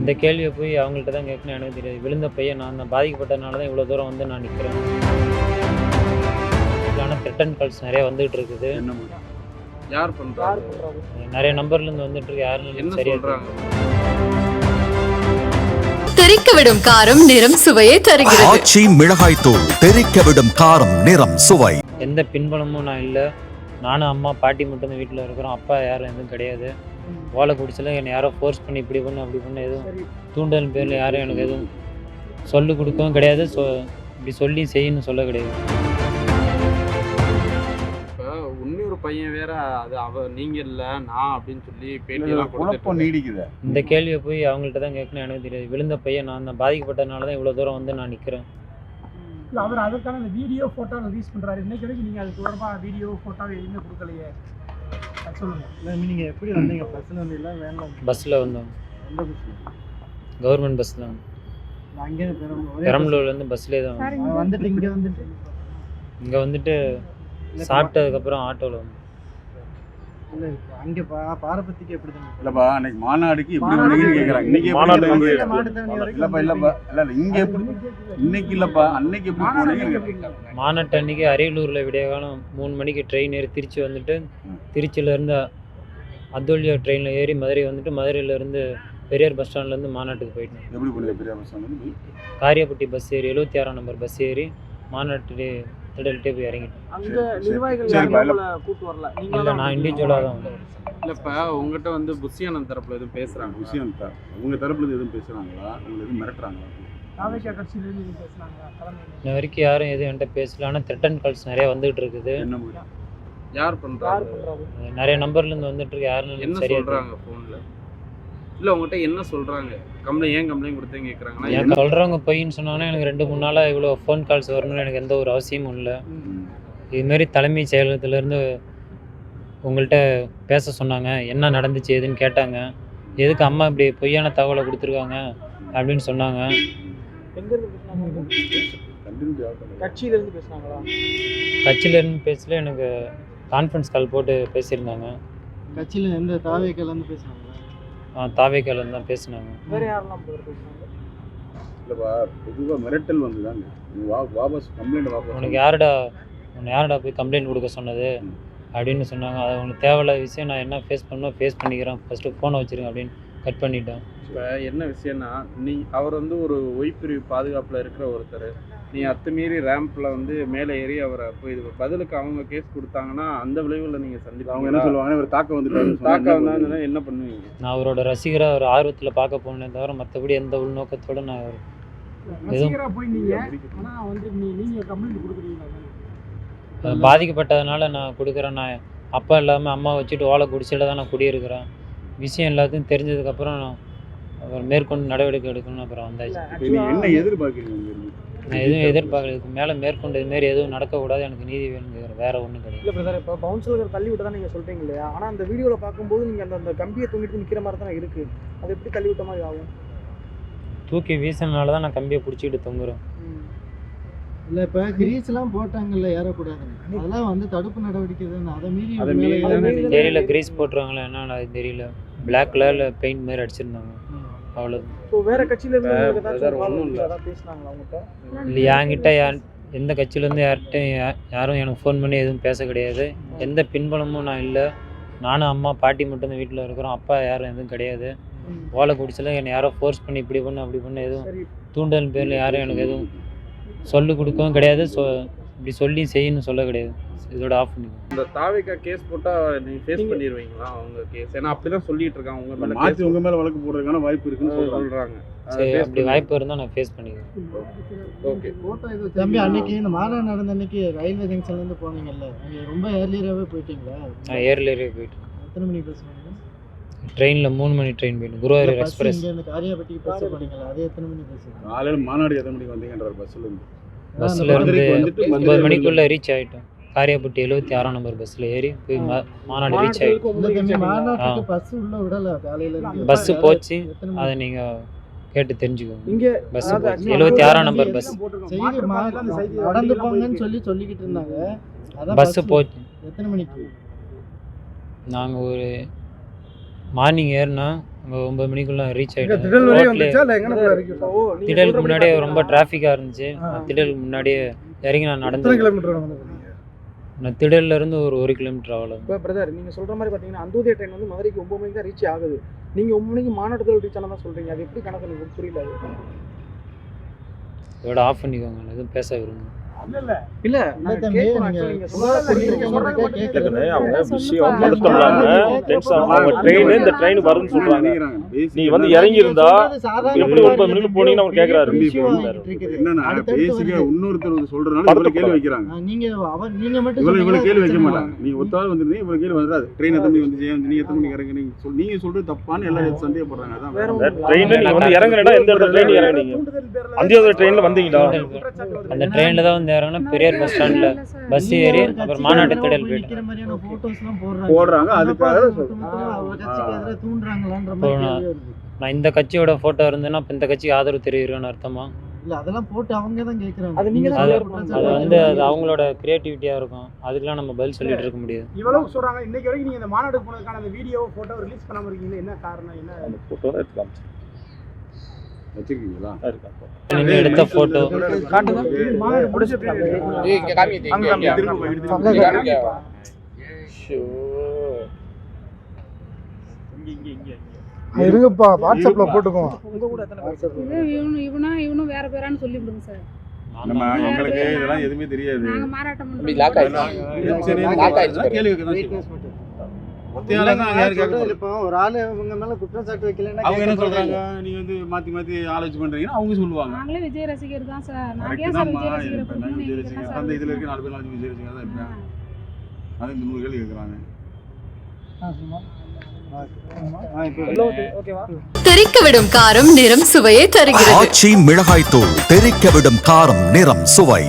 இந்த கேள்வியை போய் அவங்கள்ட்ட தான் கேட்கணும். எனக்கு தெரியாது. விழுந்த பையன் நான் தான் பாதிக்கப்பட்டதுனால தான் இவ்வளோ தூரம் வந்து நான் நிற்கிறேன் ஆனால் ரிட்டன் கால்ஸ் நிறைய வந்துகிட்டு இருக்குது? யார் பண்றாங்க? நிறைய நம்பர்லேருந்து வந்துட்டு இருக்கு. யாருன்னு சரியா சொல்றாங்க? தெறிக்க விடும் காரம் நிறம் சுவையை தருகிறது. ஆச்சி மிளகாய் தூள் தெறிக்க விடும் காரம் நிறம் சுவை. எந்த பின்பலமும் நான் இல்லை. நானும் அம்மா பாட்டி மட்டும் தான் வீட்டில் இருக்கிறோம். அப்பா யாரும் எதுவும் கிடையாது. ஓலை குடிச்சல என்னை யாரோ ஃபோர்ஸ் பண்ணி இப்படி பண்ணு அப்படி பண்ணு எதுவும் தூண்டல் பேரில் யாரும் எனக்கு எதுவும் சொல்லு கொடுக்கவும் கிடையாது. சொ இப்படி சொல்லி செய்யணும்னு சொல்ல கிடையாது. இப்ப இன்னொரு பையன் வேற அது அவ நீங்க இல்ல நான் அப்படின்னு சொல்லி பேட்டி இல்ல, எல்லாம் குழப்பம் நீடிக்குது. இந்த கேள்வியை போய் அவங்கள்ட்ட தான் கேட்கணும். எனக்கு தெரியாது. விழுந்த பையன் நான் தான் பாதிக்கப்பட்டதுனால தான் இவ்வளோ தூரம் வந்து நான் நிற்கிறேன் இல்லை அவர் அதற்கான அந்த வீடியோ ஃபோட்டோ ரிலீஸ் பண்ணுறாரு இன்னைக்கு வரைக்கும் நீங்கள் அது தொடர்பாக வீடியோ ஃபோட்டோ எதுவுமே கொடுக்கலையே. நீங்கள் எப்படி வந்தீங்க? பஸ்ஸில் வந்தீங்களா வேண்டாம் பஸ்ஸில் வந்தோம். எந்த கவர்மெண்ட் பஸ்ஸில் அங்கே பெரம்பலூர் பெரம்பலூர்லேருந்து பஸ்லேயே தான் வந்தோம். வந்துட்டு இங்கே வந்துட்டு. இங்கே வந்துட்டு சாப்பிட்டதுக்கப்புறம் ஆட்டோவில் வந்தோம். அங்கே பா பாரபத்திக்கு எப்படி தான் இல்லப்பா அன்னைக்கு மாநாடுக்கு எப்படி வந்தீங்கன்னு கேக்குறாங்க. இன்னைக்கு எப்படி வந்தீங்க? மாட்டுத்தாவணி வரைக்கும் இல்லப்பா இல்லப்பா. இல்ல இல்ல இங்க எப்படி இன்னைக்கு இல்லப்பா அன்னைக்கு எப்படி போனீங்க கேக்குறாங்க. மாநாட்டு அன்னைக்கு அரியலூரில் விடிய காலம் மூணு மணிக்கு ட்ரெயின் ஏறி திருச்சி வந்துட்டு திருச்சியிலேருந்து அத்தோலியா ட்ரெயினில் ஏறி மதுரை வந்துட்டு மதுரையிலேருந்து பெரியார் பஸ் ஸ்டாண்ட்லேருந்து மாநாட்டுக்கு போயிட்டோம் எப்படி போனீங்க? பஸ் காரியப்பட்டி பஸ் ஏறி எழுபத்தி ஆறாம் நம்பர் பஸ் ஏறி மாநாட்டு திடல்கிட்டே போய் இறங்கிட்டோம். அங்கே நிர்வாகிகள் கூட்டு வரல. இல்லை நான் இண்டிவிஜுவலாக தான் வந்தேன். இல்லப்ப உங்ககிட்ட வந்து புஷியானந்த் தரப்புல எதுவும் பேசுறாங்க விஷயம் தான் உங்க தரப்புல இருந்து எதுவும் பேசுறாங்களா? உங்களை எதுவும் மிரட்டுறாங்களா? நீங்கள் இன்ன வரைக்கும் யாரும் எதுவும் என்கிட்ட பேசல. ஆனால் த்ரெட்டன் கால்ஸ் நிறைய வந்துகிட்டு இருக்குது? யார் பண்ணுறாங்க நிறைய நம்பர்லேருந்து வந்துட்டு இருக்கு. யாருன்னு என்ன சரியா சொல்றாங்க போன்ல இல்ல உங்ககிட்ட என்ன சொல்றாங்க? கம்ப்ளைண்ட் ஏன் கம்ப்ளைண்ட் கொடுத்தேன்னு கேக்குறாங்கன்னா எனக்கு சொல்கிறவங்க பொய்ன்னு சொன்னாங்கன்னா எனக்கு ரெண்டு மூணு நாளாக இவ்வளோ ஃபோன் கால்ஸ் வரணும்னு எனக்கு எந்த ஒரு அவசியமும் இல்லை. இதுமாரி தலைமைச் செயலகத்திலேருந்து உங்கள்கிட்ட பேச சொன்னாங்க. என்ன நடந்துச்சு ஏதுன்னு கேட்டாங்க. எதுக்கு அம்மா இப்படி பொய்யான தகவலை கொடுத்துருக்காங்க அப்படின்னு சொன்னாங்க. பேசுனாங்க. கட்சியிலேருந்து பேசுனாங்களா? கட்சியிலேருந்து பேசல எனக்கு கான்ஃபரன்ஸ் கால் போட்டு பேசியிருந்தாங்க. கட்சியில் எந்த தாவேக்கலேருந்து பேசுனாங்களா தாவேக்காலேருந்து தான் பேசினாங்க. வேற யாரெல்லாம் இல்லப்பா பொதுவா மிரட்டல் வந்துதாங்க. நீங்க வா வாபஸ் கம்ப்ளைண்ட் வாபஸ் உனக்கு யாருடா உன்னை யாருடா போய் கம்ப்ளைண்ட் கொடுக்க சொன்னது? அப்படின்னு சொன்னாங்க. அது உனக்கு தேவையில்லாத விஷயம் நான் என்ன ஃபேஸ் பண்ணணும் ஃபேஸ் பண்ணிக்கிறேன். ஃபஸ்ட்டு ஃபோனை வச்சிருங்க அப்படின்னு கட் பண்ணிட்டேன். இப்ப என்ன விஷயம்னா நீ அவர் வந்து ஒரு ஒய்பிரிவு பாதுகாப்புல இருக்கிற ஒருத்தர். நீ அத்துமீறி ரேம்ப்ல வந்து மேலே ஏறி அவரை போய் இது பதிலுக்கு அவங்க கேஸ் கொடுத்தாங்கன்னா அந்த விளைவுல நீங்க அவங்க என்ன சந்திப்பாங்க சொல்லுவாங்க ஒரு தாக்கம் வந்துட்டாருன்னு சொன்னா தாக்கா என்ன வந்தா என்ன பண்ணுவீங்க? நான் அவரோட ரசிகராக ஒரு ஆர்வத்தில் பார்க்க போனேன் தவிர மற்றபடி எந்த உள்நோக்கத்தோட நான் அவர் ரசிகராக போய் நீங்கள் ஆனால் வந்து நீ நீங்கள் கம்ப்ளைண்ட் கொடுக்குறீங்களா? அது பாதிக்கப்பட்டதுனால நான் கொடுக்குறேன். நான் அப்பா இல்லாமல் அம்மா வச்சுட்டு ஓலை குடிச்சில தான் நான் குடியிருக்கிறேன். விஷயம் எல்லாத்தையும் தெரிஞ்சதுக்கப்புறம் நான் அப்புறம் மேற்கொண்டு நடவடிக்கை எடுக்கணும்னு அப்புறம் வந்தாச்சு. என்ன எதிர்பார்க்கறீங்க? நான் எதுவும் எதிர்பார்க்கல. இதுக்கு மேலே மேற்கொண்டு இதுமாரி எதுவும் நடக்கக்கூடாது. எனக்கு நீதி வேணுங்கிற வேற ஒன்றும் கிடையாது. இல்லை பிரதர் இப்போ பவுன்சலர் தள்ளி விட்டு தான் நீங்கள் சொல்கிறீங்க இல்லையா? ஆனால் அந்த வீடியோவில் பார்க்கும்போது நீங்கள் அந்த அந்த கம்பியை தொங்கிட்டு நிற்கிற மாதிரி தானே இருக்குது அது எப்படி தள்ளி விட்ட மாதிரி ஆகும்? தூக்கி வீசினால தான் நான் கம்பியை பிடிச்சிக்கிட்டு தொங்குறேன். இல்லை இப்போ கிரீஸ்லாம் போட்டாங்கல்ல ஏறக்கூடாதுன்னு. அதெல்லாம் வந்து தடுப்பு நடவடிக்கை தானே அதை மீறி. தெரியல கிரீஸ் போட்டுருவாங்களா என்னன்னு அது தெரியல. பிளாக் கலரில் பெயிண்ட் மாதிரி அடிச்சிருந்தாங்க. அவ்வளோ வேற கட்சியில இருந்து call இல்ல. பேசுனாங்களா அவங்ககிட்ட இல்லை என்கிட்ட யார் எந்த கட்சியிலேருந்து யார்கிட்டையும் யா- யாரும் எனக்கு ஃபோன் பண்ணி எதுவும் பேச கிடையாது. எந்த பின்பலமும் நான் இல்லை. நானும் அம்மா பாட்டி மட்டும்தான் வீட்டில் இருக்கிறோம். அப்பா யாரும் எதுவும் கிடையாது. ஓலை குடிச்சல என்னை யாரோ ஃபோர்ஸ் பண்ணி இப்படி பண்ணு அப்படி பண்ணு எதுவும் தூண்டல் பேரில் யாரும் எனக்கு எதுவும் சொல்லு கொடுக்கவும் கிடையாது. சொ இப்படி சொல்லி செய்யணும்னு சொல்ல கிடையாது. இதோட ஆஃப் பண்ணிக்கோ. இந்த தாவிக்கா கேஸ் போட்டா நீங்க ஃபேஸ் பண்ணிடுவீங்களா அவங்க கேஸ் ஏன்னா அப்படிதான் சொல்லிட்டு இருக்காங்க. உங்க மேல மாத்தி case உங்க மேல வழக்கு போடுறதுக்கான வாய்ப்பு இருக்குன்னு சொல்றாங்க. சரி அப்படி வாய்ப்பு இருந்தால் நான் ஃபேஸ் பண்ணிக்குவேன் ஓகே. தம்பி அன்னைக்கு இந்த மாநாடு நடந்த அன்னைக்கு ரயில்வே ஜங்ஷன்லேருந்து போனீங்கல்ல அங்கே ரொம்ப ஏர்லியராகவே போயிட்டீங்களா? நான் ஏர்லேயே போயிட்டேன். எத்தனை மணிக்கு பேசுனாங்க ட்ரெயினில் மூணு மணி ட்ரெயின் போயிட்டு குருவாயூர் பஸ் எக்ஸ்பிரஸ் காரியாபட்டிக்கு பஸ் போனீங்களா அது எத்தனை மணிக்கு பேசுறீங்க காலையில மாநாடு எத்தனை மணிக்கு வந்தீங்கன்றார் பஸ்ல இருந்து. பஸ்ஸில் இருந்து ஒன்பது மணிக்குள்ளே ரீச் ஆகிட்டோம் காரியாப்பட்டி எழுபத்தி ஆறாம் நம்பர் பஸ்ஸில் ஏறி போய் மா- மாநாடு ரீச் ஆகிட்டோம் பஸ்ஸு போச்சு. அதை நீங்கள் கேட்டு தெரிஞ்சுக்கோங்க. இங்கே பஸ் எழுபத்தி ஆறாம் நம்பர் பஸ் நடந்து போங்கன்னு. சொல்லி சொல்லிக்கிட்டு இருந்தாங்க. பஸ்ஸு bus போச்சு. எத்தனை மணிக்கு? நாங்கள் ஒரு மார்னிங் ஏறினா அங்கே ஒம்பது மணிக்குள்ளே ரீச் நீங்க திடலுக்கு முன்னாடியே ரொம்ப டிராஃபிக்காக இருந்துச்சு. திடலுக்கு முன்னாடியே இறங்கி நான் நடந்து கிலோமீட்டர் நான் திடல்ல இருந்து ஒரு ஒரு கிலோமீட்டர் அவ்வளோ இப்போ பிரதர் நீங்கள் சொல்கிற மாதிரி பார்த்தீங்கன்னா அந்தோதய ட்ரெயின் வந்து மதுரைக்கு ஒம்பது மணிக்கு தான் ரீச் ஆகுது. நீங்கள் ஒம்பது மணிக்கு மாநாட்டத்தில் ரீச் ஆனால் தான் சொல்கிறீங்க அது எப்படி கணக்கு? எனக்கு புரியல அது இதோட ஆஃப் பண்ணிக்கோங்க. நான் எதுவும் பேச விரும்புங்க இல்லை. அவங்க. விஷயம் டென்ஷன் அவங்க ட்ரெயின் இந்த ட்ரெயின் வருதுன்னு சொல்றாங்க நீ வந்து இறங்கி இருந்தா எப்படி ஒன்பது மணிக்கு போனீங்கன்னு அவர் கேக்குறாரு. என்னன்னா பேசிக்கா. இன்னொருத்தர் வந்து சொல்றதுனால இவ்வளவு கேள்வி. வைக்கிறாங்க. ஆ, நீங்க அவர் நீங்க மட்டும் இவ்வளவு கேள்வி வைக்க மாட்டாங்க. நீங்க ஒத்தாள் வந்துருந்தீங்க இவ்வளவு கேள்வி வராது. ட்ரெயின் எத்தனை மணிக்கு வந்துச்சு? நீங்க எத்தனை மணிக்கு இறங்க நீங்க சொல் நீங்க சொல்றது தப்பான்னு எல்லாரும் சந்தேகப்படுறாங்க. அதான் நீங்க வந்து எந்த இடத்துல ட்ரெயின் இறங்குனீங்க? தூண்டுதல் பேர்ல அந்த ட்ரெயின்ல வந்தீங்களா? அந்த ட்ரெயினில் தான் வந்து இறங்கினா பெரியார் பஸ் ஸ்டாண்டில் பஸ் ஏறி அப்புறம் மாநாட்டு திடல் போய் போயிட்டேன் போடுறாங்க. அதுக்காக நான் இந்த கட்சியோட ஃபோட்டோ இருந்தேன்னா இப்போ இந்த கட்சிக்கு ஆதரவு தெரிவிக்கிறேன்னு அர்த்தமா? இல்ல அதெல்லாம் போட்டு அவங்க தான் கேக்குறாங்க. அது. வந்து அது அவங்களோட கிரியேட்டிவிட்டியாக இருக்கும். அதுக்கெலாம் நம்ம பதில் சொல்லிட்டு இருக்க முடியாது. இவ்வளவு சொல்றாங்க. இன்னைக்கு வரைக்கும் நீங்க இந்த மாநாடு போனதுக்கான அந்த வீடியோ போட்டோ ரிலீஸ் பண்ணாம இருக்கீங்க என்ன காரணம்? என்ன? அந்த போட்டோ தான் எடுத்து காமிச்சேன். வச்சிருக்கீங்களா இருக்கா? நின்று எடுத்த ஃபோட்டோ காட்டுங்க மாநாடு முடிச்சிட்டு அங்க திரும்ப போய் எடுத்து இருங்கப்பா. வாட்ஸ்அப்ல போட்டுக்கோங்க இவனா இவனும் வேற பேரான்னு சொல்லி விடுங்க சார் நம்ம எங்களுக்கு இதெல்லாம் எதுவுமே தெரியாது. இப்போ ஒரு ஆளு இவங்க மேல குற்றச்சாட்டு வைக்கலைன்னா அவங்க என்ன சொல்றாங்க. நீங்க வந்து மாத்தி மாத்தி ஆலோசனை பண்றீங்கன்னா அவங்க சொல்லுவாங்க. நாங்களே விஜய் ரசிகர் தான் சார். நாங்க கரெக்ட் ஏன் சார் தான்மா. விஜய் ரசிகர் இப்ப நான் விஜய் ரசிகர். அந்த இதுல இருக்க நாலு பேர் நாலு விஜய் ரசிகர் தான் இருப்பேன். அது இந்த நூறு கேள்வி கேட்கறாங்க ஆ, இப்போ ஓகேவா? தெரிக்க விடும் காரம் நிறம் சுவையை தருகிறது. ஆச்சி மிளகாய் தூள் தெறிக்க விடும் காரம் நிறம் சுவை.